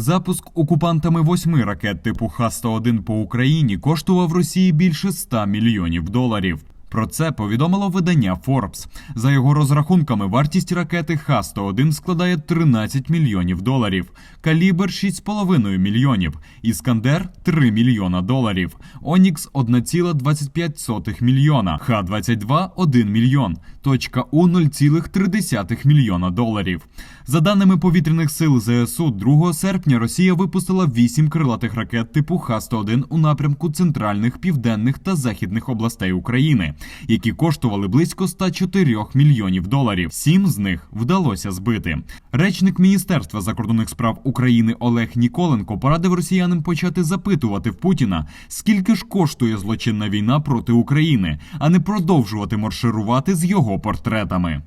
Запуск окупантами восьми ракет типу Х-101 по Україні коштував Росії більше 100 мільйонів доларів. Про це повідомило видання Forbes. За його розрахунками, вартість ракети Х-101 складає 13 мільйонів доларів, калібр 6,5 мільйонів, Іскандер 3 мільйона доларів, Онікс 1,25 мільйона, Х-22 – 1 мільйон, точка У 0,3 мільйона доларів. За даними повітряних сил ЗСУ, 2 серпня Росія випустила 8 крилатих ракет типу Х-101 у напрямку центральних, південних та західних областей України, які коштували близько 104 мільйонів доларів. Сім з них вдалося збити. Речник Міністерства закордонних справ України Олег Ніколенко порадив росіянам почати запитувати в Путіна, скільки ж коштує злочинна війна проти України, а не продовжувати марширувати з його портретами.